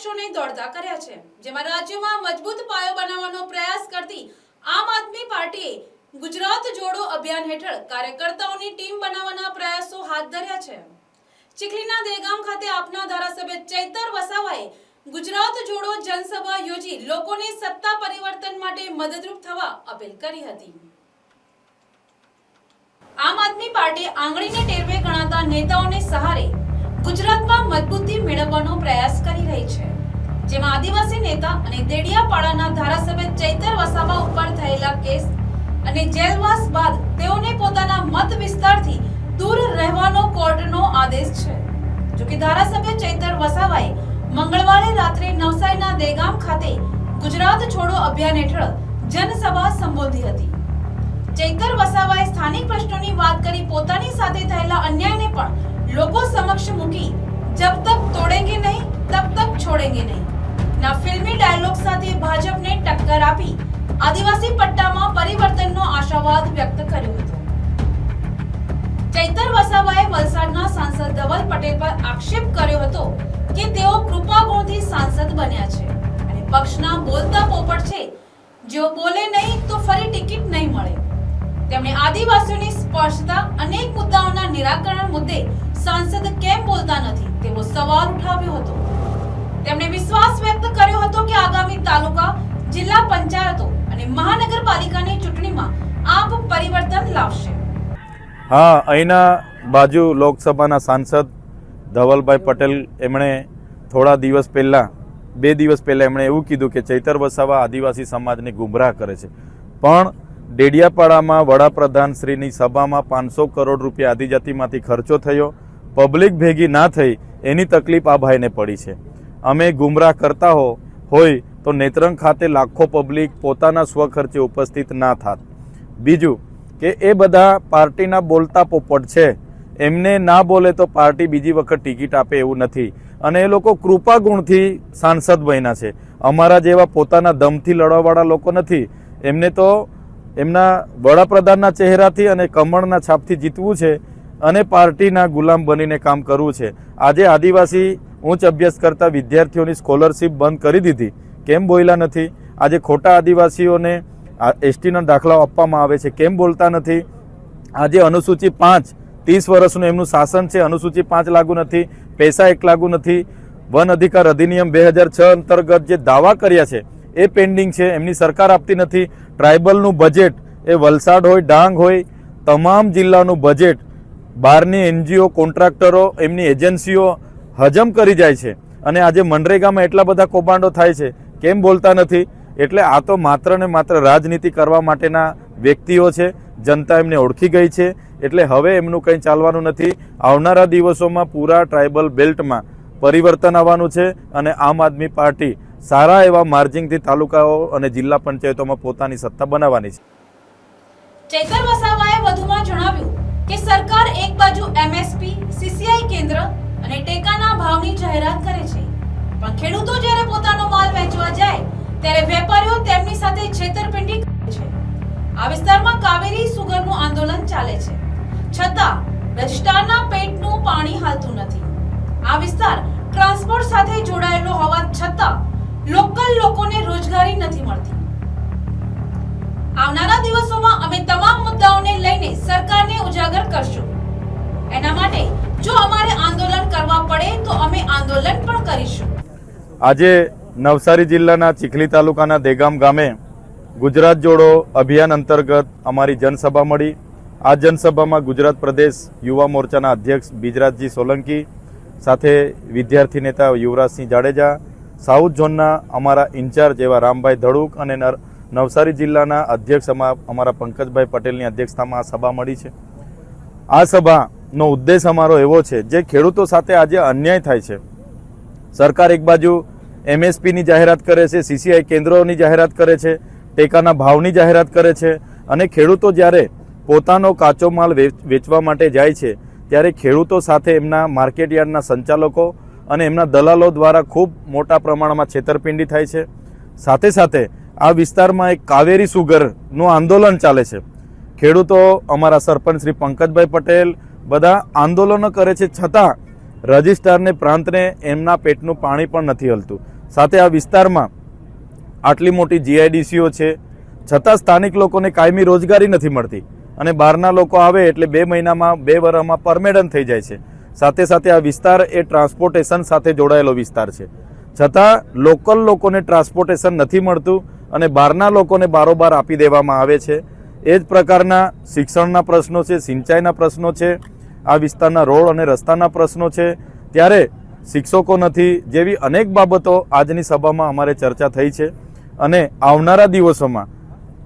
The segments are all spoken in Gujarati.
પક્ષોને દોડતા કર્યા છે, જેમાં રાજ્યમાં મજબૂત પાયો બનાવવાનો પ્રયાસ કરતી આમ આદમી પાર્ટીએ ગુજરાત જોડો અભિયાન હેઠળ કાર્યકર્તાઓની ટીમ બનાવવાના પ્રયાસો હાથ ધર્યા છે. ચીખલીના દેગામ ખાતે આપના ધારાસભ્ય ચૈતર વસાવાએ ગુજરાત જોડો જનસભા યોજી લોકોને સત્તા પરિવર્તન માટે મદદરૂપ થવા અપીલ કરી હતી. આમ આદમી પાર્ટી આંગળીને ટેરવે ગણાતા નેતાઓને સહારે ગુજરાતમાં મજબૂતી મેળવવાનો પ્રયાસ કરી રહી છે. જેમાં આદિવાસી નેતા અને દેડિયાપાડાના ધારાસભ્ય ચૈતર વસાવા ઉપર થયેલા કેસ અને જેલવાસ બાદ તેઓને પોતાના મત વિસ્તારથી દૂર રહેવાનો કોર્ટનો આદેશ છે. જોકે ધારાસભ્ય ચૈતર વસાવાએ મંગળવારે રાત્રે નવસારીના દેગામ ખાતે ગુજરાત છોડો અભિયાન હેઠળ જનસભા સંબોધી હતી. ચૈતર વસાવાએ સ્થાનિક પ્રશ્નોની વાત કરી પોતાની સાથે થયેલા અન્યાયને પણ લોકો સમક્ષ મૂકી જબ તક તોડેંગે નહીં તબ તક છોડેંગે નહીં ના ફિલ્મી ડાયલોગ સાથે ભાજપને ટક્કર આપી આદિવાસી પટ્ટામાં પરિવર્તનનો આશાવાદ વ્યક્ત કર્યો હતો ચૈતર વસાવાએ વલસાડના સાંસદ ધવલ પટેલ પર આક્ષેપ કર્યો હતો કે તેઓ કૃપાગુણથી સાંસદ બન્યા છે અને પક્ષના બોલતા પોપટ છે જેઓ બોલે નહીં તો ફરી ટિકિટ નહીં મળે તેમણે આદિવાસીઓની સ્પર્શતા અનેક મુદ્દાઓના નિરાકરણ મુદ્દે સાંસદ કેમ બોલતા નથી? તેવો સવાલ ઉઠાવ્યો હતો. તેમણે વિશ્વાસ વ્યક્ત કર્યો હતો કે આગામી તાલુકા, જિલ્લા પંચાયતો અને મહાનગરપાલિકાની ચૂંટણીમાં આપ પરિવર્તન લાવશે. હા, અહીંના બાજુ લોકસભાના સાંસદ ધવલભાઈ પટેલ એમણે થોડા દિવસ પહેલાં, બે દિવસ પહેલાં એમણે એવું કીધું કે ચૈતર વસાવા આદિવાસી સમાજને ગુમરાહ કરે છે. પણ ડેડિયાપાડામાં વડાપ્રધાન શ્રીની સભામાં પાંચસો કરોડ રૂપિયા આદિજાતિમાંથી ખર્ચો થયો. પબ્લિક ભેગી ના થઈ એની તકલીફ આ ભાઈને પડી છે. અમે ગુમરાહ કરતા હો, હોય તો નેત્રંગ ખાતે લાખો પબ્લિક પોતાના સ્વખર્ચે ઉપસ્થિત ના થાત. બીજું કે એ બધા પાર્ટીના બોલતા પોપટ છે. એમને ના બોલે તો પાર્ટી બીજી વખત ટિકિટ આપે એવું નથી. અને એ લોકો કૃપા ગુણથી સાંસદ બન્યા છે. અમારા જેવા પોતાના દમથી લડવાવાળા લોકો નથી. એમને તો એમના વડાપ્રધાનના ચહેરાથી અને કમળના છાપથી જીતવું છે. અને પાર્ટીના ગુલામ બનીને કામ કરવું છે. આજે આદિવાસી ઉચ્ચ અભ્યાસ કરતા વિદ્યાર્થીઓની સ્કોલરશીપ બંધ કરી દીધી. કેમ બોલ્યા નથી? આજે ખોટા આદિવાસીઓને એસટીના દાખલાઓ આપવામાં આવે છે. કેમ બોલતા નથી? આજે અનુસૂચિ પાંચ, ત્રીસ વર્ષનું એમનું શાસન છે. અનુસૂચિ પાંચ લાગુ નથી. પૈસા એક લાગુ નથી. વન અધિકાર અધિનિયમ બે હજાર છ અંતર્ગત જે દાવા કર્યા છે, એ પેન્ડિંગ છે. એમની સરકાર આપતી નથી. ટ્રાઇબલનું બજેટ એ વલસાડ હોય, ડાંગ હોય, તમામ જિલ્લાનું બજેટ બહારની એનજીઓ, કોન્ટ્રાક્ટરો, એમની એજન્સીઓ હજમ કરી જાય છે. અને આજે મનરેગામાં એટલા બધા કૌભાંડો થાય છે, કેમ બોલતા નથી? એટલે આ તો માત્ર ને માત્ર રાજનીતિ કરવા માટેના વ્યક્તિઓ છે, જનતા એમને ઓળખી ગઈ છે, એટલે હવે એમનું કંઈ ચાલવાનું નથી. આવનારા દિવસોમાં પૂરા ટ્રાઇબલ બેલ્ટમાં પરિવર્તન આવવાનું છે અને આમ આદમી પાર્ટી સારા એવા માર્જિંગથી તાલુકાઓ અને જિલ્લા પંચાયતોમાં પોતાની સત્તા બનાવવાની છે. ચૈતર વસાવાએ વધુમાં જણાવ્યું કે સરકાર એક બાજુ એમએસપી, સીસીઆઈ કેન્દ્ર અને ટેકાના ભાવની જાહેરાત કરે છે. પણ ખેડૂતો જ્યારે પોતાનો માલ વેચવા જાય, ત્યારે વેપારીઓ તેમની સાથે છેતરપિંડી કરે છે. આ વિસ્તારમાં કાવેરી સુગરનું આંદોલન ચાલે છે. છતાં, રજિસ્ટ્રારના પેટનું પાણી હાલતું નથી. આ વિસ્તાર ટ્રાન્સપોર્ટ સાથે જોડાયેલો હોવા છતાં, લોકલ લોકોને રોજગારી નથી મળતી. લઈને સરકારને ઉજાગર કરશું. એના માટે જો અમારે આંદોલન કરવા પડે તો અમે આંદોલન પણ કરીશું. આજે નવસારી જિલ્લાના ચીખલી તાલુકાના દેગામ ગામે ગુજરાત જોડો અભિયાન અંતર્ગત અમારી જનસભા મળી. આ જનસભામાં ગુજરાત પ્રદેશ યુવા મોરચાના અધ્યક્ષ બીજરાજજી સોલંકી સાથે વિદ્યાર્થી નેતા યુવરાજસિંહ જાડેજા, સાઉથ ઝોનના અમારા ઇન્ચાર્જ એવા રામભાઈ ધડુક અને નવસારી જિલ્લાના અધ્યક્ષ અમા- અમારા પંકજભાઈ પટેલની અધ્યક્ષતામાં આ સભા મળી છે. આ સભાનો ઉદ્દેશ અમારો એવો છે, જે ખેડૂતો સાથે આજે અન્યાય થાય છે. સરકાર એક બાજુ એમએસપીની જાહેરાત કરે છે, સીસીઆઈ કેન્દ્રોની જાહેરાત કરે છે, ટેકાના ભાવની જાહેરાત કરે છે અને ખેડૂતો જ્યારે પોતાનો કાચો માલ વેચ- વેચવા માટે જાય છે, ત્યારે ખેડૂતો સાથે એમના માર્કેટયાર્ડના સંચાલકો અને એમના દલાલો દ્વારા ખૂબ મોટા પ્રમાણમાં છેતરપિંડી થાય છે. સાથે સાથે આ વિસ્તારમાં એક કાવેરી સુગરનું આંદોલન ચાલે છે. ખેડૂતો અમારા સરપંચ શ્રી પંકજભાઈ પટેલ બધા આંદોલનો કરે છે છતાં રજિસ્ટ્રારને પ્રાંતને એમના પેટનું પાણી પણ નથી હલતું. સાથે આ વિસ્તારમાં આટલી મોટી જીઆઈડીસીઓ છે. છતાં સ્થાનિક લોકોને કાયમી રોજગારી નથી મળતી અને બહારના લોકો આવે એટલે બે મહિનામાં બે વર્ષમાં પરમેડન થઈ જાય છે. સાથે સાથે આ વિસ્તાર એ ટ્રાન્સપોર્ટેશન સાથે જોડાયેલો વિસ્તાર છે. છતાં લોકલ લોકોને ટ્રાન્સપોર્ટેશન નથી મળતું અને બહારના લોકોને બારોબાર આપી દેવામાં આવે છે. એ જ પ્રકારના શિક્ષણના પ્રશ્નો છે, સિંચાઈના પ્રશ્નો છે, આ વિસ્તારના રોડ અને રસ્તાના પ્રશ્નો છે. ત્યારે શિક્ષકો નથી જેવી અનેક બાબતો આજની સભામાં અમારે ચર્ચા થઈ છે. અને આવનારા દિવસોમાં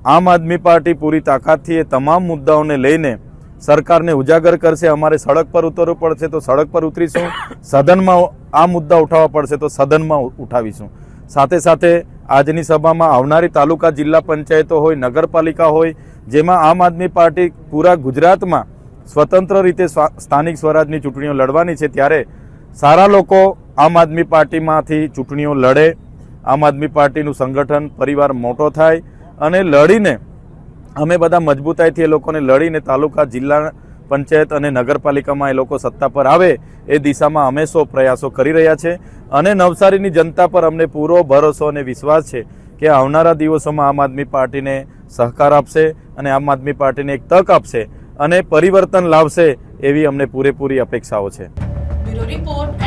આમ આદમી પાર્ટી પૂરી તાકાતથી એ તમામ મુદ્દાઓને લઈને સરકારને ઉજાગર કરશે. અમારે સડક પર ઉતરવું પડશે તો સડક પર ઉતરીશું. સદનમાં આ મુદ્દા ઉઠાવવા પડશે તો સદનમાં ઉઠાવીશું. સાથે સાથે આજની સભામાં આવનારી તાલુકા જિલ્લા પંચાયતો હોય, નગરપાલિકા હોય, જેમાં આમ આદમી પાર્ટી પૂરા ગુજરાતમાં સ્વતંત્ર રીતે સ્થાનિક સ્વરાજની ચૂંટણીઓ લડવાની છે, ત્યારે સારા લોકો આમ આદમી પાર્ટીમાંથી ચૂંટણીઓ લડે. આમ આદમી પાર્ટીનું સંગઠન, પરિવાર મોટો થાય અને લડીને અમે બધા મજબૂતાઈથી એ લોકોને લડીને તાલુકા જિલ્લા પંચાયત અને નગરપાલિકામાં એ લોકો સત્તા પર આવે, એ દિશામાં અમે સૌ પ્રયાસો કરી રહ્યા છે. અને નવસારીની જનતા પર અમને પૂરો ભરોસો અને વિશ્વાસ છે કે આવનારા દિવસોમાં આમ આદમી પાર્ટીને સહકાર આપશે અને આમ આદમી પાર્ટીને એક તક આપશે અને પરિવર્તન લાવશે એવી અમને પૂરેપૂરી અપેક્ષાઓ છે. રિપોર્ટ